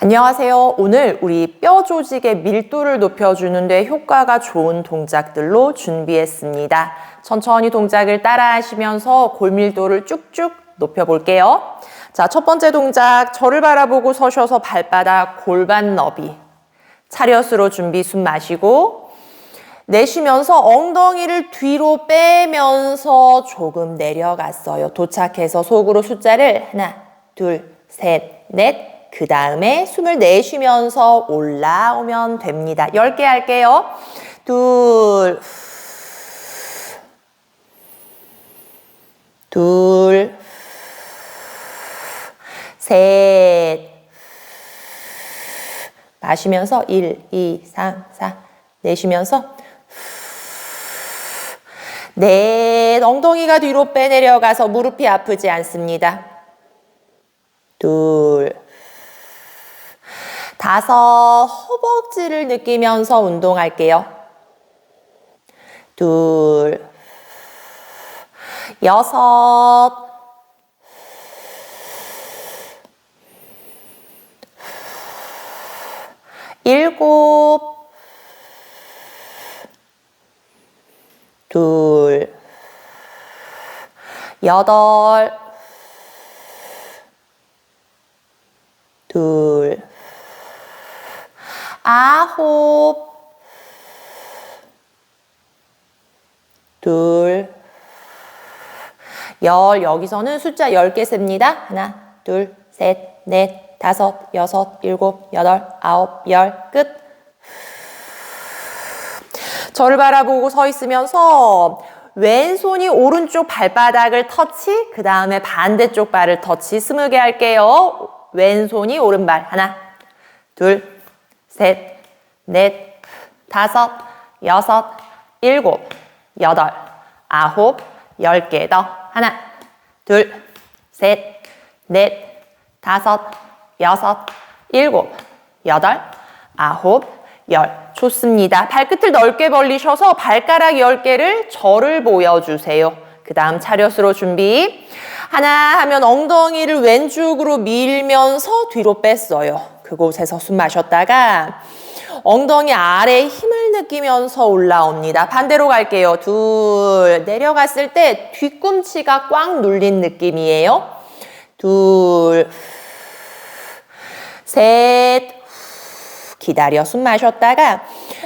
안녕하세요. 오늘 우리 뼈 조직의 밀도를 높여주는데 효과가 좋은 동작들로 준비했습니다. 천천히 동작을 따라 하시면서 골밀도를 쭉쭉 높여볼게요. 자, 첫 번째 동작, 저를 바라보고 서셔서 발바닥 골반 너비. 차렷으로 준비 숨 마시고, 내쉬면서 엉덩이를 뒤로 빼면서 조금 내려갔어요. 도착해서 속으로 숫자를 하나, 둘, 셋, 넷. 그 다음에 숨을 내쉬면서 올라오면 됩니다. 10개 할게요. 둘, 둘, 셋. 마시면서 1, 2, 3, 4. 내쉬면서 넷. 엉덩이가 뒤로 빼내려가서 무릎이 아프지 않습니다. 둘. 다섯. 허벅지를 느끼면서 운동할게요. 둘. 여섯. 일곱. 둘. 여덟. 둘. 아홉. 둘. 열. 여기서는 숫자 10개 셉니다. 하나, 둘, 셋, 넷, 다섯, 여섯, 일곱, 여덟, 아홉, 열. 끝. 저를 바라보고 서 있으면서 왼손이 오른쪽 발바닥을 터치, 그 다음에 반대쪽 발을 터치. 스무 개 할게요. 왼손이 오른발. 하나, 둘, 셋, 넷, 다섯, 여섯, 일곱, 여덟, 아홉, 열 개 더. 하나, 둘, 셋, 넷, 다섯, 여섯, 일곱, 여덟, 아홉, 열. 좋습니다. 발끝을 넓게 벌리셔서 발가락 10개를 절을 보여주세요. 그 다음 차렷으로 준비. 하나 하면 엉덩이를 왼쪽으로 밀면서 뒤로 뺐어요. 그곳에서 숨 마셨다가 엉덩이 아래 힘을 느끼면서 올라옵니다. 반대로 갈게요. 둘. 내려갔을 때 뒤꿈치가 꽉 눌린 느낌이에요. 둘. 셋. 기다려 숨 마셨다가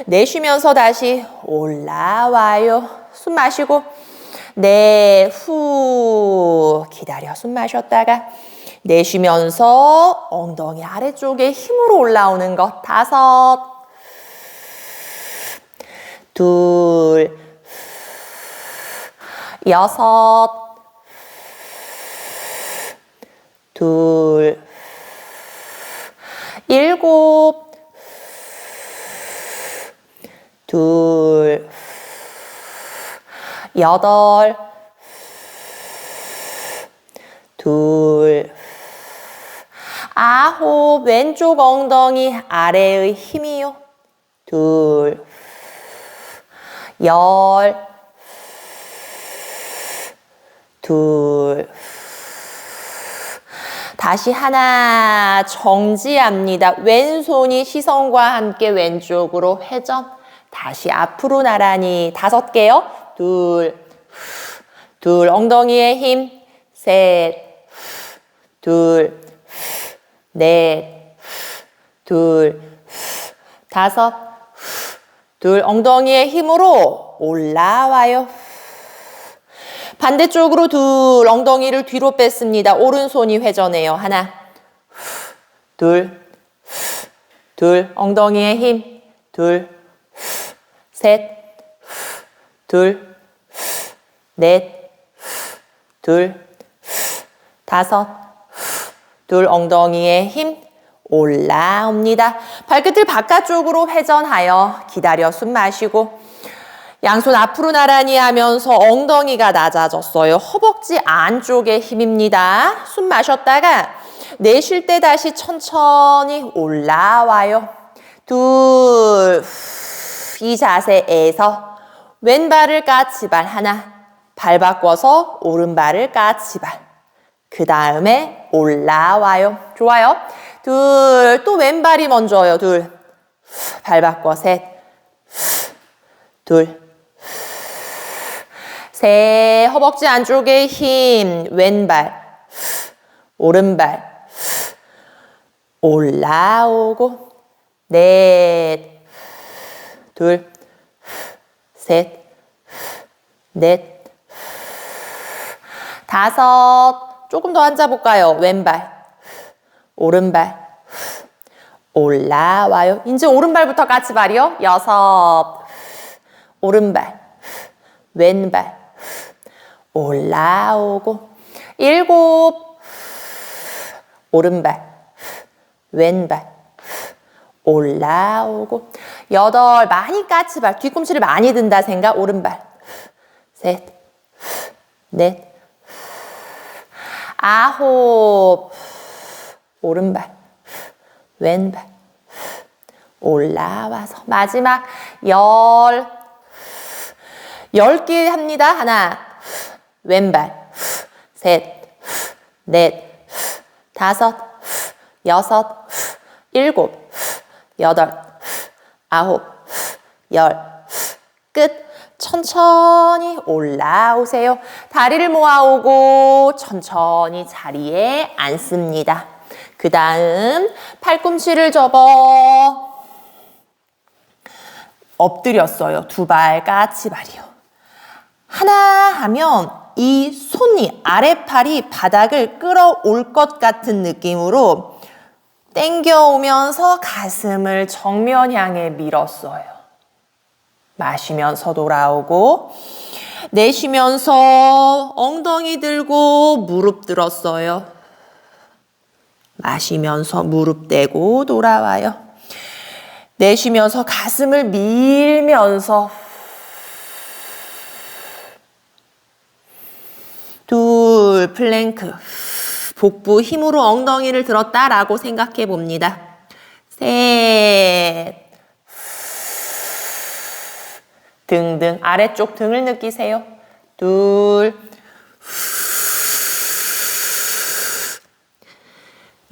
내쉬면서 다시 올라와요. 숨 마시고 네, 후. 기다려 숨 마셨다가 내쉬면서 엉덩이 아래쪽에 힘으로 올라오는 것. 다섯. 둘. 여섯. 둘. 일곱. 둘. 여덟. 둘. 아홉. 왼쪽 엉덩이 아래의 힘이요. 둘. 열. 둘. 다시 하나 정지합니다. 왼손이 시선과 함께 왼쪽으로 회전. 다시 앞으로 나란히 다섯 개요. 둘, 둘, 엉덩이에 힘. 셋, 둘, 넷, 둘, 다섯, 둘, 엉덩이의 힘으로 올라와요. 반대쪽으로 둘, 엉덩이를 뒤로 뺐습니다. 오른손이 회전해요. 하나, 둘, 둘, 엉덩이에 힘. 둘, 셋, 둘, 넷, 둘, 다섯, 둘, 엉덩이에 힘. 올라옵니다. 발끝을 바깥쪽으로 회전하여 기다려 숨 마시고 양손 앞으로 나란히 하면서 엉덩이가 낮아졌어요. 허벅지 안쪽에 힘입니다. 숨 마셨다가 내쉴 때 다시 천천히 올라와요. 둘, 이 자세에서 왼발을 까치발 하나, 발 바꿔서 오른발을 까치발. 그 다음에 올라와요. 좋아요. 둘, 또 왼발 오른발이 먼저요. 둘. 발 바꿔. 셋. 둘. 셋. 허벅지 안쪽에 힘. 왼발. 오른발. 올라오고. 넷. 둘. 셋. 넷. 다섯. 조금 더 앉아볼까요? 왼발. 오른발. 올라와요. 이제 오른발부터 까치발이요. 여섯. 오른발. 왼발. 올라오고. 일곱. 오른발. 왼발. 올라오고. 여덟. 많이 까치발. 뒤꿈치를 많이 든다 생각. 오른발. 셋. 넷. 아홉. 오른발. 왼발. 올라와서 마지막 열. 열 개 합니다. 하나. 왼발. 셋. 넷. 다섯. 여섯. 일곱. 여덟. 아홉. 열. 끝. 천천히 올라오세요. 다리를 모아오고 천천히 자리에 앉습니다. 그 다음 팔꿈치를 접어 엎드렸어요. 두 발 까치발이요. 하나 하면 이 손이 아래팔이 바닥을 끌어올 것 같은 느낌으로 땡겨오면서 가슴을 정면 향해 밀었어요. 마시면서 돌아오고 내쉬면서 엉덩이 들고 무릎 들었어요. 마시면서 무릎 대고 돌아와요. 내쉬면서 가슴을 밀면서 둘 플랭크 복부 힘으로 엉덩이를 들었다라고 생각해 봅니다. 셋 등등 아래쪽 등을 느끼세요. 둘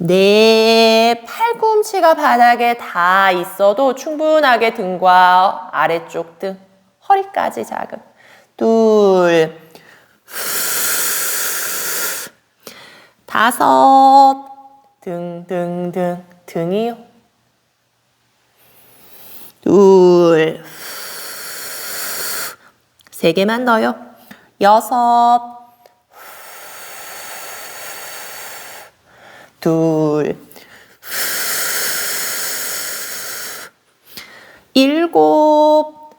네, 팔꿈치가 바닥에 다 있어도 충분하게 등과 아래쪽 등, 허리까지 자극. 둘, 다섯, 등, 등, 등, 등이요. 둘, 세 개만 더요. 여섯, 둘, 일곱,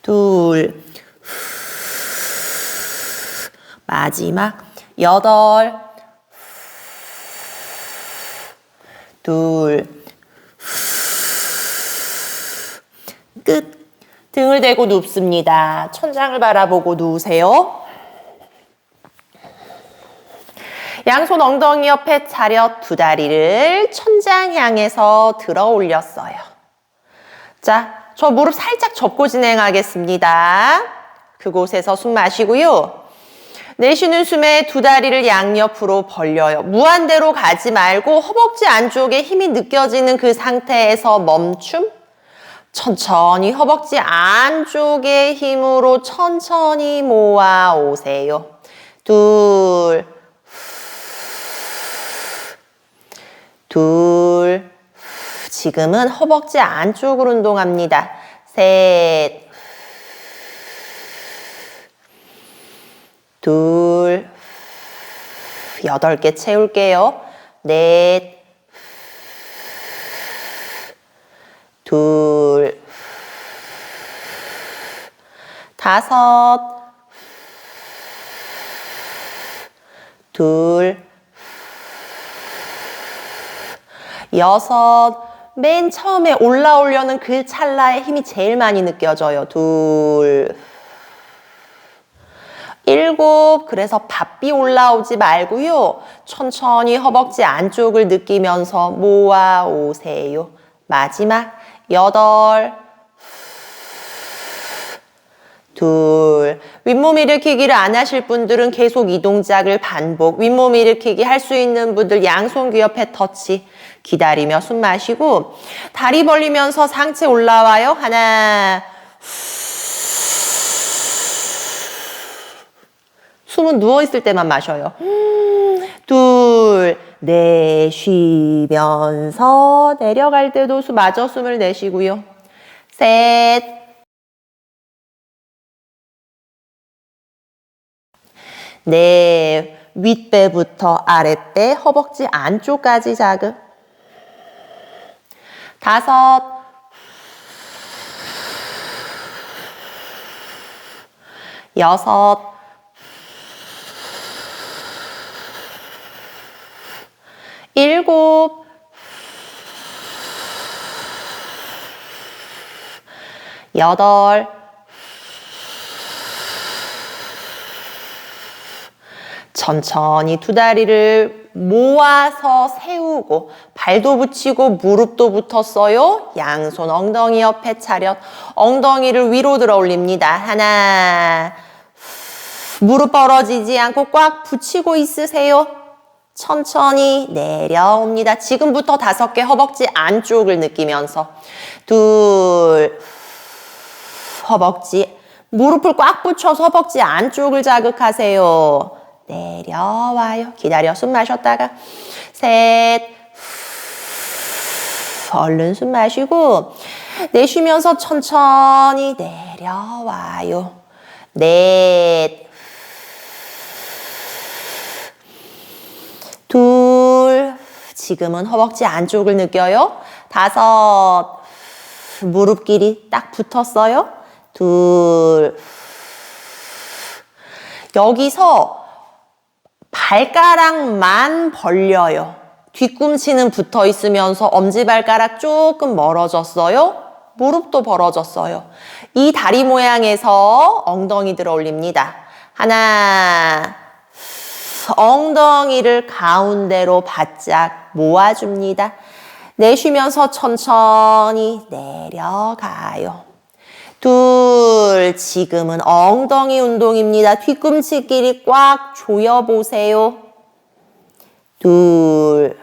둘, 마지막 여덟, 둘, 끝. 등을 대고 눕습니다. 천장을 바라보고 누우세요. 양손 엉덩이 옆에 차렷 두 다리를 천장 향해서 들어 올렸어요. 자, 저 무릎 살짝 접고 진행하겠습니다. 그곳에서 숨 마시고요. 내쉬는 숨에 두 다리를 양옆으로 벌려요. 무한대로 가지 말고 허벅지 안쪽에 힘이 느껴지는 그 상태에서 멈춤. 천천히 허벅지 안쪽의 힘으로 천천히 모아 오세요. 둘, 둘, 지금은 허벅지 안쪽으로 운동합니다. 셋, 둘, 여덟 개 채울게요. 넷, 둘, 다섯, 둘, 여섯, 맨 처음에 올라오려는 그 찰나에 힘이 제일 많이 느껴져요. 둘, 일곱, 그래서 바삐 올라오지 말고요. 천천히 허벅지 안쪽을 느끼면서 모아 오세요. 마지막, 여덟, 둘. 윗몸 일으키기를 안 하실 분들은 계속 이 동작을 반복. 윗몸 일으키기 할 수 있는 분들 양손 귀 옆에 터치. 기다리며 숨 마시고 다리 벌리면서 상체 올라와요. 하나. 숨은 누워있을 때만 마셔요. 둘, 내쉬면서 내려갈 때도 수 마저 숨을 내쉬고요. 셋, 넷, 윗배부터 아랫배, 허벅지 안쪽까지 자극. 다섯, 여섯, 일곱, 여덟, 천천히 두 다리를 모아서 세우고 발도 붙이고 무릎도 붙었어요. 양손 엉덩이 옆에 차렷. 엉덩이를 위로 들어 올립니다. 하나. 무릎 벌어지지 않고 꽉 붙이고 있으세요. 천천히 내려옵니다. 지금부터 다섯 개 허벅지 안쪽을 느끼면서 둘 허벅지 무릎을 꽉 붙여서 허벅지 안쪽을 자극하세요. 내려와요. 기다려 숨 마셨다가 셋 얼른 숨 마시고 내쉬면서 천천히 내려와요. 넷 둘, 지금은 허벅지 안쪽을 느껴요. 다섯, 무릎끼리 딱 붙었어요. 둘, 여기서 발가락만 벌려요. 뒤꿈치는 붙어 있으면서 엄지발가락 조금 멀어졌어요. 무릎도 벌어졌어요. 이 다리 모양에서 엉덩이 들어 올립니다. 하나, 엉덩이를 가운데로 바짝 모아줍니다. 내쉬면서 천천히 내려가요. 둘, 지금은 엉덩이 운동입니다. 뒤꿈치끼리 꽉 조여보세요. 둘,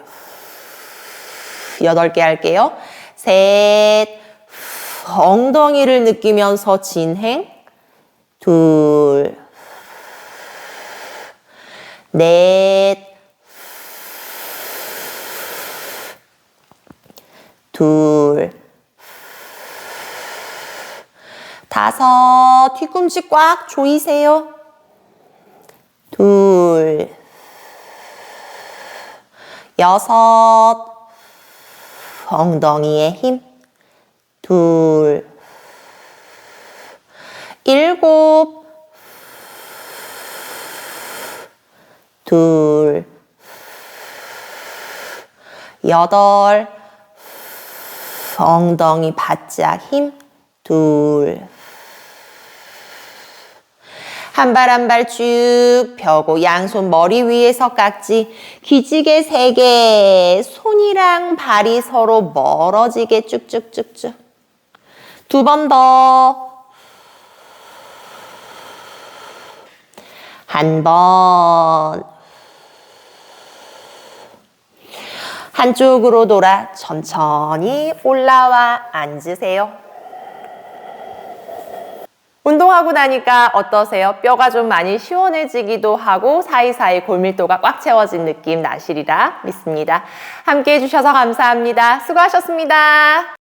여덟 개 할게요. 셋, 엉덩이를 느끼면서 진행. 둘, 넷, 둘, 다섯, 뒤꿈치 꽉 조이세요. 둘, 여섯, 엉덩이에 힘. 둘, 일곱, 둘, 여덟, 엉덩이 바짝 힘, 둘, 한 발 한 발 쭉 펴고 양손 머리 위에서 깍지, 기지개 세 개, 손이랑 발이 서로 멀어지게 쭉쭉쭉쭉. 두 번 더. 한 번. 한쪽으로 돌아 천천히 올라와 앉으세요. 운동하고 나니까 어떠세요? 뼈가 좀 많이 시원해지기도 하고 사이사이 골밀도가 꽉 채워진 느낌 나시리라 믿습니다. 함께 해주셔서 감사합니다. 수고하셨습니다.